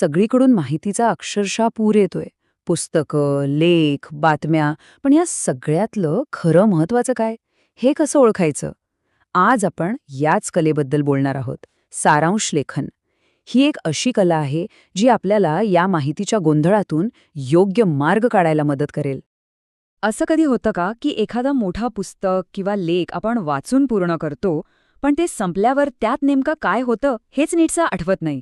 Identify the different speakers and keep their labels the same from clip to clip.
Speaker 1: सगळीकडून माहितीचा अक्षरशः पूर येतोय. पुस्तकं लेख बातम्या पण या सगळ्यातलं खरं महत्वाचं काय? हे कसं ओळखायचं? आज आपण याच कलेबद्दल बोलणार आहोत. सारांश लेखन. ही एक अशी कला आहे जी आपल्याला या माहितीच्या गोंधळातून योग्य मार्ग काढायला मदत करेल.
Speaker 2: असं कधी होतं का की एखादा मोठा पुस्तक किंवा लेख आपण वाचून पूर्ण करतो पण ते संपल्यावर त्यात नेमकं काय होतं हेच नीटसं आठवत नाही?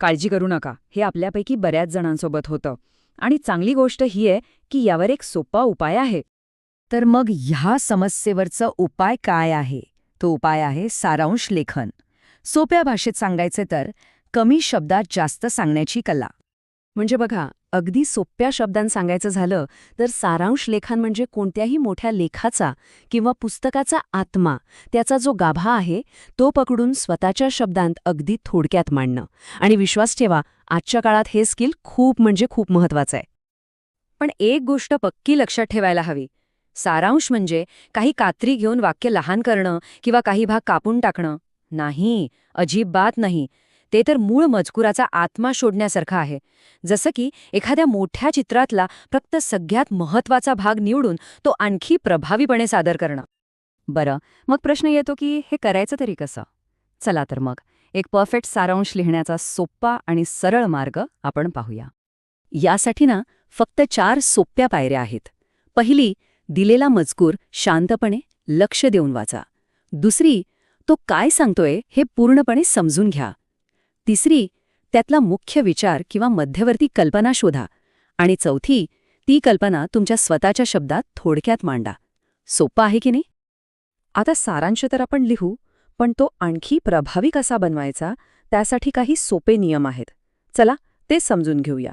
Speaker 2: काळजी करू नका. हे आपल्यापैकी बऱ्याच जणांसोबत होतं. आणि चांगली गोष्ट ही आहे की यावर एक सोपा उपाय आहे.
Speaker 1: तर मग ह्या समस्येवरचा उपाय काय आहे? तो उपाय आहे सारांश लेखन. सोप्या भाषेत सांगायचे तर कमी शब्दात जास्त सांगण्याची कला. म्हणजे बघा अगदी सोप्या शब्दांत सांगायचं झालं तर सारांश लेखन म्हणजे कोणत्याही मोठ्या लेखाचा किंवा पुस्तकाचा आत्मा त्याचा जो गाभा आहे तो पकडून स्वतःच्या शब्दांत अगदी थोडक्यात मांडणं. आणि विश्वास ठेवा आजच्या काळात हे स्किल खूप म्हणजे खूप महत्वाचं आहे.
Speaker 2: पण एक गोष्ट पक्की लक्षात ठेवायला हवी. सारांश म्हणजे काही कात्री घेऊन वाक्य लहान करणं किंवा काही भाग कापून टाकणं. नाही अजिबात नाही. ते तर मूळ मजकुराचा आत्मा शोधण्यासारखं आहे. जसं की एखाद्या मोठ्या चित्रातला फक्त सगळ्यात महत्त्वाचा भाग निवडून तो आणखी प्रभावीपणे सादर करणं. बरं मग प्रश्न येतो की हे करायचं तरी कसं? चला तर मग एक परफेक्ट सारांश लिहिण्याचा सोप्पा आणि सरळ मार्ग आपण पाहूया. यासाठी ना फक्त चार सोप्या पायऱ्या आहेत. पहिली दिलेला मजकूर शांतपणे लक्ष देऊन वाचा. दुसरी तो काय सांगतोय हे पूर्णपणे समजून घ्या. तिसरी त्यातला मुख्य विचार किंवा मध्यवर्ती कल्पना शोधा. आणि चौथी ती कल्पना तुमच्या स्वतःच्या शब्दात थोडक्यात मांडा. सोपं आहे की नाही? आता सारांश तर आपण लिहू पण तो आणखी प्रभावी कसा बनवायचा त्यासाठी काही सोपे नियम आहेत. चला ते समजून घेऊया.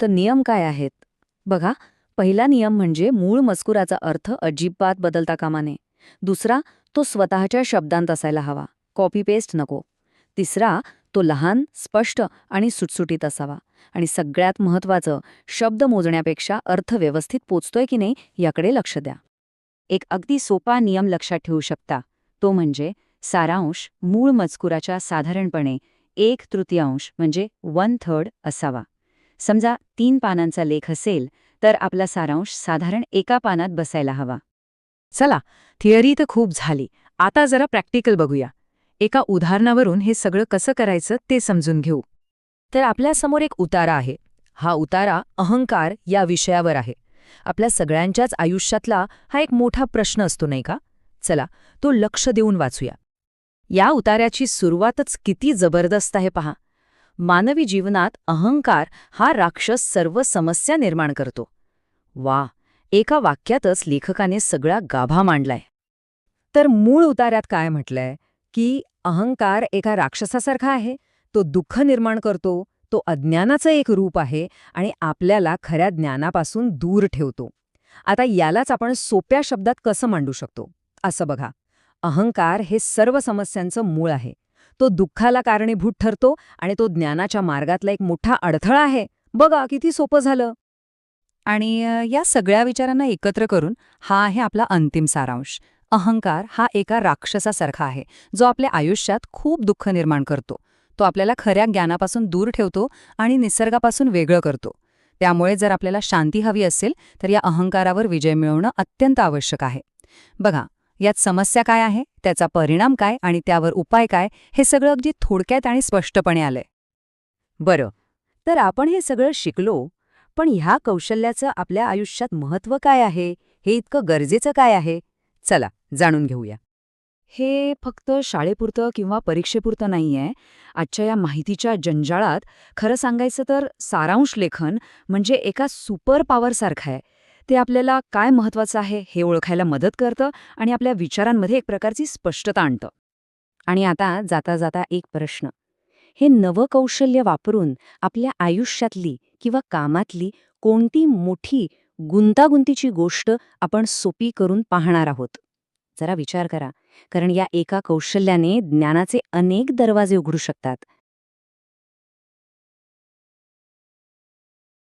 Speaker 2: तर नियम काय आहेत? बघा पहिला नियम म्हणजे मूळ मजकुराचा अर्थ अजिबात बदलता कामा नये. दुसरा तो स्वतःच्या शब्दांत असायला हवा. कॉपी पेस्ट नको. तिसरा तो लहान स्पष्ट आणि सुटसुटीत असावा. आणि सगळ्यात महत्वाचं शब्द मोजण्यापेक्षा अर्थ व्यवस्थित पोचतोय की नाही याकडे लक्ष द्या. एक अगदी सोपा नियम लक्षात ठेवू शकता. तो म्हणजे सारांश मूळ मजकुराच्या साधारणपणे एक तृतीयांश म्हणजे वन थर्ड असावा. समजा तीन पानांचा लेख असेल तर आपला सारांश साधारण एका पानात बसायला हवा. चला थिअरी तर खूप झाली. आता जरा प्रॅक्टिकल बघूया. एका उदाहरणावरून हे सगळं कसं करायचं ते समजून घेऊ. तर आपल्यासमोर एक उतारा आहे. हा उतारा अहंकार या विषयावर आहे. आपल्या सगळ्यांच्याच आयुष्यातला हा एक मोठा प्रश्न असतो नाही का? चला तो लक्ष देऊन वाचूया. या उतार्याची सुरुवातच किती जबरदस्त आहे पहा. मानवी जीवनात अहंकार हा राक्षस सर्व समस्या निर्माण करतो. वा एका वाक्यातच लेखकाने सगळा गाभा मांडलाय. तर मूळ उतार्यात काय म्हटलंय? की अहंकार एका राक्षसासारखा आहे. तो दुःख निर्माण करतो तो अज्ञानाचं एक रूप आहे आणि आपल्याला खऱ्या ज्ञानापासून दूर ठेवतो. आता यालाच आपण सोप्या शब्दात कसं मांडू शकतो? असं बघा. अहंकार हे सर्व समस्यांचं मूळ आहे. तो दुःखाला कारणीभूत ठरतो आणि तो ज्ञानाच्या मार्गातला एक मोठा अडथळा आहे. बघा किती सोपं झालं. आणि या सगळ्या विचारांना एकत्र करून हा आहे आपला अंतिम सारांश. अहंकार हा एका राक्षसासारखा आहे जो आपल्या आयुष्यात खूप दुःख निर्माण करतो. तो आपल्याला खऱ्या ज्ञानापासून दूर ठेवतो आणि निसर्गापासून वेगळं करतो. त्यामुळे जर आपल्याला शांती हवी असेल तर या अहंकारावर विजय मिळवणं अत्यंत आवश्यक आहे. बघा यात समस्या काय आहे? त्याचा परिणाम काय आणि त्यावर उपाय काय? हे सगळं अगदी थोडक्यात आणि स्पष्टपणे आलंय. बरं तर आपण हे सगळं शिकलो पण ह्या कौशल्याचं आपल्या आयुष्यात महत्त्व काय आहे? हे इतकं गरजेचं काय आहे? चला जाणून घेऊया. हे फक्त शाळेपुरतं किंवा परीक्षेपुरतं नाहीये. आजच्या या माहितीच्या जंजाळात खरं सांगायचं तर सारांश लेखन म्हणजे एका सुपर पॉवरसारखं आहे. ते आपल्याला काय महत्वाचं आहे हे ओळखायला मदत करतं आणि आपल्या विचारांमध्ये एक प्रकारची स्पष्टता आणतं. आणि आता जाता जाता एक प्रश्न. हे नवकौशल्य वापरून आपल्या आयुष्यातली किंवा कामातली कोणती मोठी गुंतागुंतीची गोष्ट आपण सोपी करून पाहणार आहोत? जरा विचार करा. कारण या एका कौशल्याने ज्ञानाचे अनेक दरवाजे उघडू शकतात.